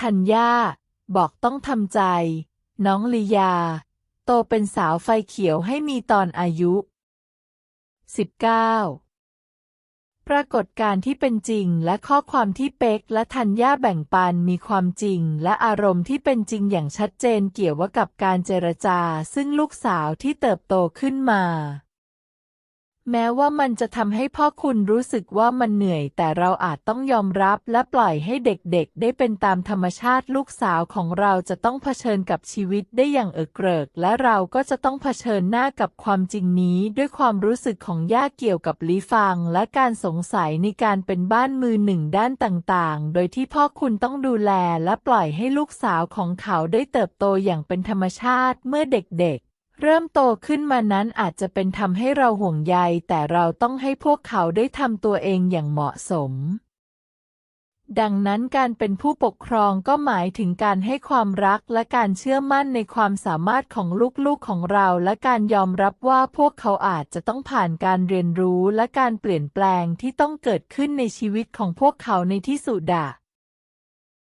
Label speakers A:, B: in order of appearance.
A: ธัญญาบอกต้องทำใจ น้องลียา โตเป็นสาวไฟเขียวให้มีตอนอายุ 19 ปรากฏการที่เป็นจริงและข้อความที่เป๊กและธัญญาแบ่งปันมีความจริงและอารมณ์ที่เป็นจริงอย่างชัดเจนเกี่ยวว่ากับการเจรจา ซึ่งลูกสาวที่เติบโตขึ้นมา แม้ว่ามันจะทำให้พ่อคุณรู้สึกว่ามันเหนื่อย แต่เราอาจต้องยอมรับและปล่อยให้เด็กๆ ได้เป็นตามธรรมชาติลูกสาวของเราจะต้องเผชิญกับชีวิตได้อย่างเอิกเกริก และเราก็จะต้องเผชิญหน้ากับความจริงนี้ด้วยความรู้สึกของย่าเกี่ยวกับลีฟัง และการสงสัยในการเป็นบ้านมือหนึ่งด้านต่างๆ โดยที่พ่อคุณต้องดูแลและปล่อยให้ลูกสาวของเขาได้เติบโตอย่างเป็นธรรมชาติเมื่อเด็กๆ เริ่มโตขึ้นมานั้นอาจจะเป็นทำให้เราห่วงใย แต่เราต้องให้พวกเขาได้ทำตัวเองอย่างเหมาะสม ดังนั้นการเป็นผู้ปกครองก็หมายถึงการให้ความรักและการเชื่อมั่นในความสามารถของลูกๆของเรา และการยอมรับว่าพวกเขาอาจจะต้องผ่านการเรียนรู้และการเปลี่ยนแปลงที่ต้องเกิดขึ้นในชีวิตของพวกเขาในที่สุดอะ